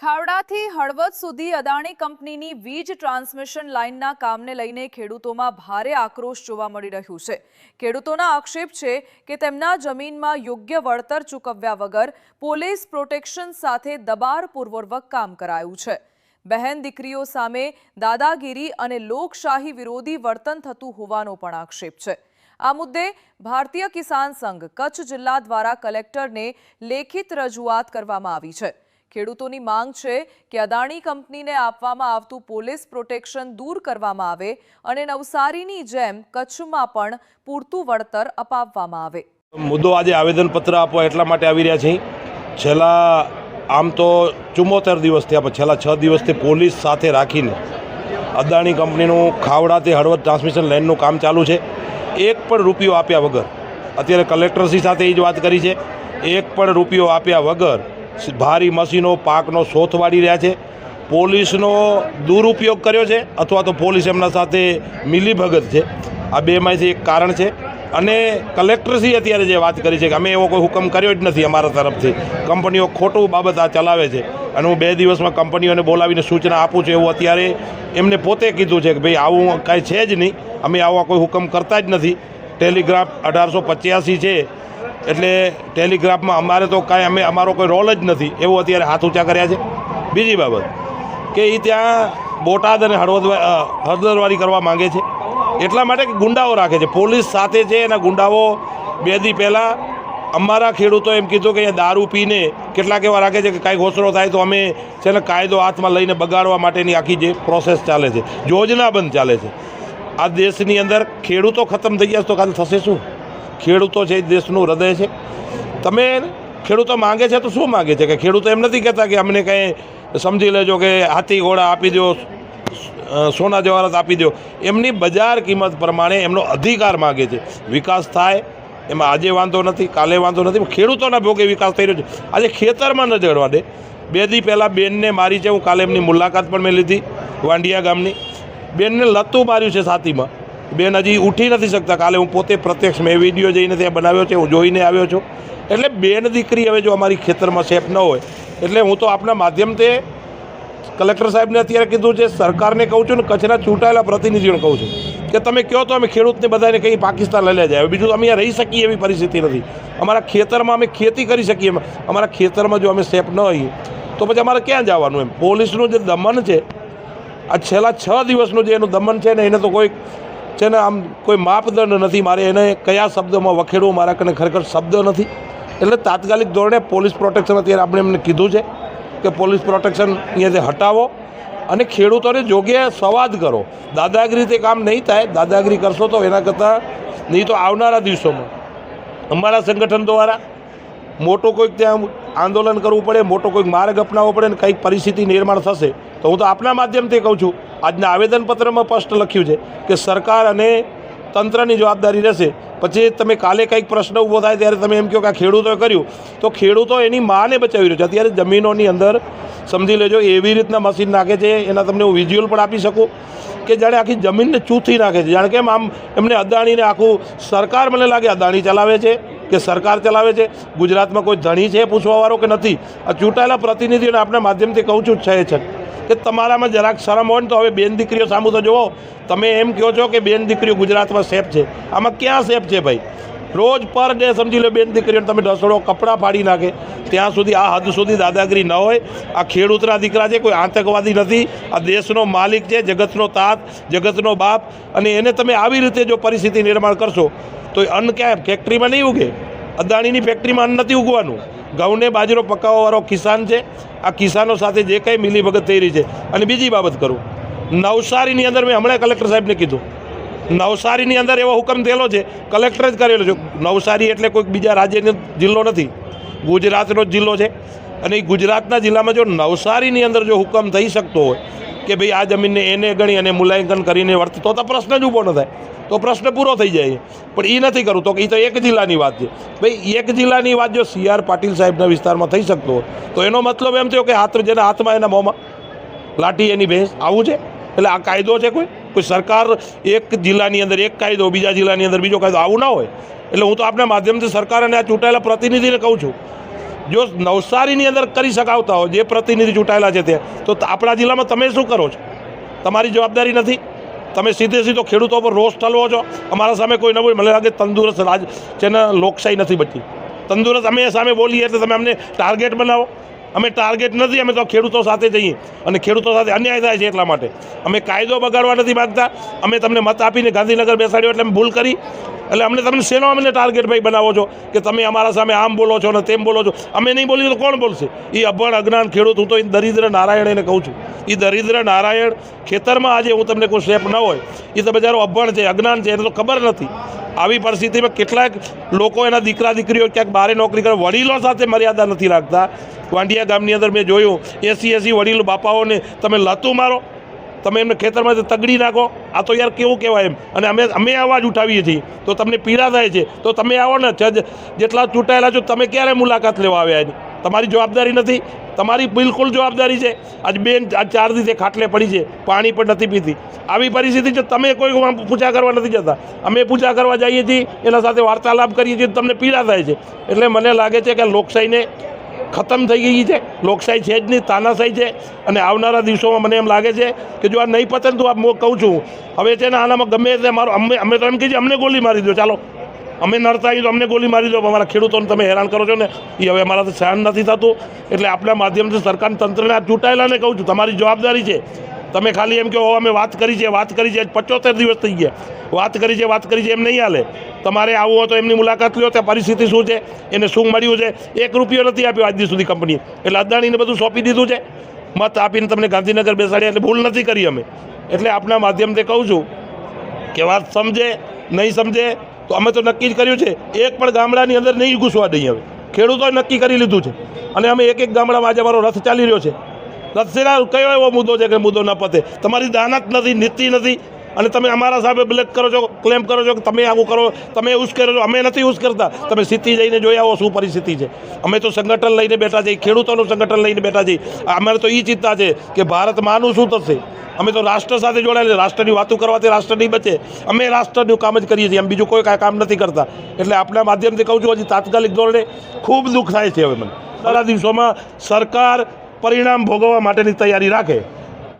ખાવડાથી હળવદ સુધી અદાણી કંપનીની વીજ ટ્રાન્સમિશન લાઇનના કામને લઈને ખેડૂતોમાં ભારે આક્રોશ જોવા મળી રહ્યું છે. ખેડૂતોના આક્ષેપ છે કે તેમના જમીનમાં યોગ્ય વળતર ચૂકવ્યા વગર પોલીસ પ્રોટેક્શન સાથે દબાણપૂર્વક કામ કરાયું છે. બહેન દીકરીઓ સામે દાદાગીરી અને લોકશાહી વિરોધી વર્તન થતું હોવાનો પણ આક્ષેપ છે. આ મુદ્દે ભારતીય કિસાન સંઘ કચ્છ જિલ્લા દ્વારા કલેક્ટરને લેખિત રજૂઆત કરવામાં આવી છે. ખેડૂતોની માંગ છે કે અદાણી કંપનીને આપવામાં આવતું પોલીસ પ્રોટેક્શન દૂર કરવામાં આવે અને નવસારીની જેમ કચ્છમાં પણ પૂરતું વળતર અપાવવામાં આવે. મુદ્દો આજે આવેદનપત્ર આપવા એટલા માટે આવી રહ્યા છીએ. છેલ્લા આમ તો ચુમ્મોતેર દિવસથી આપણે છેલ્લા છ દિવસથી પોલીસ સાથે રાખીને અદાણી કંપનીનું ખાવડાથી હળવદ ટ્રાન્સમિશન લાઇનનું કામ ચાલુ છે. એક પણ રૂપિયો આપ્યા વગર, અત્યારે કલેક્ટરશ્રી સાથે એ જ વાત કરી છે. એક પણ રૂપિયો આપ્યા વગર ભારી મશીનો, પાકનો શોથ વાળી રહ્યા છે. પોલીસનો દુરુપયોગ કર્યો છે અથવા તો પોલીસ એમના સાથે મિલીભગત છે. આ બેમાંથી એક કારણ છે. અને કલેક્ટરશ્રી અત્યારે જે વાત કરી છે કે અમે એવો કોઈ હુકમ કર્યો જ નથી અમારા તરફથી. કંપનીઓ ખોટું બાબત આ ચલાવે છે. અને હું બે દિવસમાં કંપનીઓને બોલાવીને સૂચના આપું છું એવું અત્યારે એમને પોતે કીધું છે કે ભાઈ, આવું કાંઈ છે જ નહીં. અમે આવા કોઈ હુકમ કરતા જ નથી. ટેલિગ્રાફ અઢારસો પચ્યાસી છે. એટલે ટેલિગ્રાફમાં અમારે તો કાંઈ અમે અમારો કોઈ રોલ જ નથી. એવું અત્યારે હાથ ઊંચા કર્યા છે. બીજી બાબત કે એ ત્યાં બોટાદ અને હળવદ હળદરવારી કરવા માંગે છે. એટલા માટે કે ગુંડાઓ રાખે છે. પોલીસ સાથે છે એના ગુંડાઓ બે દી પહેલાં અમારા ખેડૂતો એમ કીધું કે અહીંયા દારૂ પીને કેટલાક એવા રાખે છે કે કાંઈ ઘોસરો થાય તો અમે છે ને કાયદો હાથમાં લઈને બગાડવા માટેની આખી જે પ્રોસેસ ચાલે છે. યોજનાબંધ ચાલે છે. આ દેશની અંદર ખેડૂતો ખતમ થઈ ગયા તો કાલે થશે શું? ખેડૂતો છે એ દેશનું હૃદય છે. તમે ખેડૂતો માંગે છે તો શું માગે છે? કે ખેડૂતો એમ નથી કહેતા કે અમને કંઈ સમજી લેજો કે હાથી ઘોડા આપી દો સોના જવાહરાત આપી દો. એમની બજાર કિંમત પ્રમાણે એમનો અધિકાર માગે છે. વિકાસ થાય, એમાં આજે વાંધો નથી, કાલે વાંધો નથી ખેડૂતોના ભોગે વિકાસ થઈ રહ્યો છે. આજે ખેતરમાં ન જડવા દે બે દી પહેલાં બેનને મારી છે, હું કાલે એમની મુલાકાત પણ મેં લીધી, વાંડિયા ગામની. બેનને લતું માર્યું છે છાતીમાં. બેન, હજી ઉઠી નથી શકતા. કાલે હું પોતે પ્રત્યક્ષ મેં વીડિયો જઈને ત્યાં બનાવ્યો છે, હું જોઈને આવ્યો છું. એટલે બેન દીકરી હવે જો અમારી ખેતરમાં સેફ ન હોય, એટલે હું તો આપના માધ્યમથી કલેક્ટર સાહેબને અત્યારે કીધું છે, સરકારને કહું છું ને કચ્છના ચૂંટાયેલા પ્રતિનિધિઓને કહું છું કે તમે કહો તો અમે ખેડૂતને બધાને કંઈ પાકિસ્તાન લઈ જાય બીજું તો અમે રહી શકીએ એવી પરિસ્થિતિ નથી. અમારા ખેતરમાં અમે ખેતી કરી શકીએ, અમારા ખેતરમાં જો અમે સેફ ન હોઈએ, તો પછી અમારે ક્યાં જવાનું એમ? પોલીસનું જે દમન છે, આ છેલ્લા છ દિવસનું જે એનું દમન છે ને, એને તો કોઈ છે ને આમ કોઈ માપદંડ નથી. મારે એને કયા શબ્દોમાં વખેડવું, મારા કને ખરેખર શબ્દ નથી. એટલે તાત્કાલિક ધોરણે પોલીસ પ્રોટેક્શન અત્યારે આપણે એમને કીધું છે કે પોલીસ પ્રોટેક્શન અહીંયાથી હટાવો અને ખેડૂતોને યોગ્ય સંવાદ કરો. દાદાગીરી તે કામ નહીં થાય. દાદાગીરી કરશો તો એના કરતાં નહીં તો આવનારા દિવસોમાં અમારા સંગઠન દ્વારા મોટો કોઈક ત્યાં આંદોલન કરવું પડે, મોટો કોઈક માર્ગ અપનાવવો પડે અને કંઈક પરિસ્થિતિ નિર્માણ થશે તો હું તો આપના માધ્યમથી કહું છું, આજના આવેદનપત્રમાં સ્પષ્ટ લખ્યું છે કે સરકાર અને તંત્રની જવાબદારી રહેશે. પછી તમે કાલે કંઈક પ્રશ્ન ઊભો થાય ત્યારે તમે એમ કહો કે આ ખેડૂતોએ કર્યું. તો ખેડૂતો એની માને બચાવી રહ્યો છે. અત્યારે જમીનોની અંદર સમજી લેજો એવી રીતના મશીન નાખે છે, એના તમને હું વિઝ્યુઅલ પણ આપી શકું કે જાણે આખી જમીનને ચૂથી નાખે છે. જાણે કેમ આમ એમને અદાણીને આખું સરકાર મને લાગે અદાણી ચલાવે છે કે સરકાર ચલાવે છે? ગુજરાતમાં કોઈ ધણી છે પૂછવાવાળો કે નથી? આ ચૂંટાયેલા પ્રતિનિધિઓને આપણા માધ્યમથી કહું છું, છે છે. કે તમારામાં જરાક શરમ હોય ને તો હવે બેન દીકરીઓ સામું તો જુઓ. તમે એમ કહો છો કે બેન દીકરીઓ ગુજરાતમાં સેફ છે. આમાં ક્યાં સેફ છે ભાઈ? રોજ પર ડે સમજી લો બેન દીકરીઓને તમે ઢસડો કપડાં ફાડી નાખે. ત્યાં સુધી આ હદ સુધી દાદાગીરી ન હોય. આ ખેડૂતના દીકરા છે, કોઈ આતંકવાદી નથી. આ દેશનો માલિક છે, જગતનો તાત, જગતનો બાપ. અને એને તમે આવી રીતે જો પરિસ્થિતિ નિર્માણ કરશો, તો અન્ન ક્યાં? ફેક્ટરીમાં નહીં ઉગે. અદાણીની ફેક્ટરીમાં અન્ન નથી ઉગવાનું. ઘઉંને બાજરો પકાવવાવાળો કિસાન છે. આ કિસાનો સાથે જે કંઈ મિલીભગત થઈ રહી છે. અને બીજી બાબત કરું. નવસારીની અંદર મેં હમણાં કલેક્ટર સાહેબને કીધું. નવસારીની અંદર એવો હુકમ થયેલો છે. કલેક્ટરે જ કરેલો છે. નવસારી એટલે કોઈક બીજા રાજ્યનો જિલ્લો નથી. ગુજરાતનો જ જિલ્લો છે. અને એ ગુજરાતના જિલ્લામાં જો નવસારીની અંદર જો હુકમ થઈ શકતો હોય કે ભાઈ આ જમીનને એને ગણી અને મૂલ્યાંકન કરીને વર્ત તો તો પ્રશ્ન જ ઊભો ન થાય. તો પ્રશ્ન પૂરો થઈ જાય. પણ એ નથી કરવું તો એ તો એક જિલ્લાની વાત છે. ભાઈ એક જિલ્લાની વાત જો સી આર પાટીલ સાહેબના વિસ્તારમાં થઈ શકતો હોય, તો એનો મતલબ એમ થયો કે હાથ જેના હાથમાં એના મોંમાં લાઠી એની ભેંસ આવું છે? એટલે આ કાયદો છે કોઈ? કોઈ સરકાર એક જિલ્લાની અંદર એક કાયદો, બીજા જિલ્લાની અંદર બીજો કાયદો આવું ના હોય? એટલે હું તો આપણા માધ્યમથી સરકાર અને આ ચૂંટાયેલા પ્રતિનિધિને કહું છું. જો નવસારીની અંદર કરી શકાવતા હો જે પ્રતિનિધિ ચૂંટાયેલા છે તે, તો આપણા જિલ્લામાં તમે શું કરો છો? તમારી જવાબદારી નથી. તમે સીધે સીધો ખેડૂતો પર રોષ ઠલવો છો. અમારા સામે કોઈ ન બોલે. મને લાગે તંદુરસ્ત રાજ છે ને લોકશાહી નથી બચી તંદુરસ્ત અમે સામે બોલીએ એટલે તમે અમને ટાર્ગેટ બનાવો. અમે ટાર્ગેટ નથી. અમે તો ખેડૂતો સાથે જઈએ. અને ખેડૂતો સાથે અન્યાય થાય છે એટલા માટે. અમે કાયદો બગાડવા નથી માગતા. અમે તમને મત આપીને ગાંધીનગર બેસાડ્યો એટલે અમે ભૂલ કરી. એટલે અમને તમને શેનો અમને ટાર્ગેટ ભાઈ બનાવો છો? કે તમે અમારા સામે આમ બોલો છો ને તેમ બોલો છો? અમે નહીં બોલીએ તો કોણ બોલશે? એ અભણ અજ્ઞાન ખેડૂત હું તો એ દરિદ્ર નારાયણ એને કહું છું. એ દરિદ્ર નારાયણ ખેતરમાં આજે હું તમને કોઈ શેપ ન હોય એ તો બજારો અભણ છે, અજ્ઞાન છે, એને તો ખબર નથી. આવી પરિસ્થિતિમાં કેટલાક લોકો એના દીકરા દીકરીઓ ક્યાંક બારે નોકરી કરે, વડીલો સાથે મર્યાદા નથી રાખતા. વાંડિયા ગામની અંદર મેં જોયું, એસી એસી વડીલો બાપાઓને તમે લતું મારો. તમે એમને ખેતરમાંથી તગડી નાખો, આ તો યાર કેવું કહેવાય એમ. અને અમે અમે અવાજ ઉઠાવીએ છીએ. તો તમને પીડા થાય છે. તો તમે આવો ને જેટલા ચૂંટાયેલા છો, તમે ક્યારે મુલાકાત લેવા આવ્યા એની? તમારી જવાબદારી નથી. તમારી બિલકુલ જવાબદારી છે. આજ બેન આજ ચાર દિવસે ખાટલે પડી છે. પાણી પણ નથી પીતી. આવી પરિસ્થિતિ છે, તમે કોઈ પૂજા કરવા નથી જતા. અમે પૂજા કરવા જઈએ છીએ, એના સાથે વાર્તાલાપ કરીએ છીએ તમને પીડા થાય છે. એટલે મને લાગે છે કે લોકશાહીને ખતમ થઈ ગઈ છે. લોકશાહી છે જ નહીં, તાનાશાહી છે. અને આવનારા દિવસોમાં મને એમ લાગે છે કે જો આ નહીં પતે તો આ હું કહું છું, હવે છે ને આનામાં ગમે તે મારો, અમે અમે તો એમ કહીએ અમને ગોલી મારી દો, ચાલો. અમે નડતા તો અમને ગોલી મારી દો અમારા ખેડૂતોને તમે હેરાન કરો છો ને એ હવે અમારાથી સહન નથી થતું. એટલે આપણા માધ્યમથી સરકાર તંત્રને આ ચૂંટાયેલાને કહું છું, તમારી જવાબદારી છે. તમે ખાલી એમ કહો અમે વાત કરી છે, વાત કરી છે. પચોતેર દિવસ થઈ ગયા. વાત કરી છે, વાત કરી છે. એમ નહીં હાલે. તમારે આવવું હોય તો એમની મુલાકાત લ્યો. ત્યાં પરિસ્થિતિ શું છે? એને શું મળ્યું છે? એક રૂપિયો નથી આપ્યો આજ સુધી કંપનીએ. એટલે અદાણીને બધું સોંપી દીધું છે? મત આપીને તમને ગાંધીનગર બેસાડ્યા એટલે ભૂલ નથી કરી અમે. એટલે આપના માધ્યમથી કહું છું કે વાત સમજે, નહીં સમજે, તો અમે તો નક્કી જ કર્યું છે. એક પણ ગામડાની અંદર નહીં ઘૂસવા દઈએ હવે. ખેડૂતોએ નક્કી કરી લીધું છે. અને અમે એક એક ગામડામાં આજે અમારો રથ ચાલી રહ્યો છે. રથ કયો એવો મુદ્દો છે કે મુદ્દો ન પતે? તમારી દાનત નથી, નીતિ નથી, અને તમે અમારા સામે બ્લેક કરો છો, ક્લેમ કરો છો કે તમે આવું કરો, તમે યુઝ કરો છો. અમે નથી યુઝ કરતા. તમે સ્થિતિ જઈને જોઈ આવો શું પરિસ્થિતિ છે. અમે તો સંગઠન લઈને બેઠા છીએ, ખેડૂતોનું સંગઠન લઈને બેઠા છીએ. અમારે તો એ ચિંતા છે કે ભારતમાંનું શું થશે? અમે તો રાષ્ટ્ર સાથે જોડાયેલા રાષ્ટ્રની વાતો કરવાથી રાષ્ટ્ર નહીં બચે. અમે રાષ્ટ્રનું કામ જ કરીએ છીએ. એમ બીજું કોઈ કાંઈ કામ નથી કરતા. એટલે આપણા માધ્યમથી કહું છું, હજી તાત્કાલિક ધોરણે ખૂબ દુઃખ થાય છે હવે મને. આવનારા દિવસોમાં સરકાર પરિણામ ભોગવવા માટેની તૈયારી રાખે.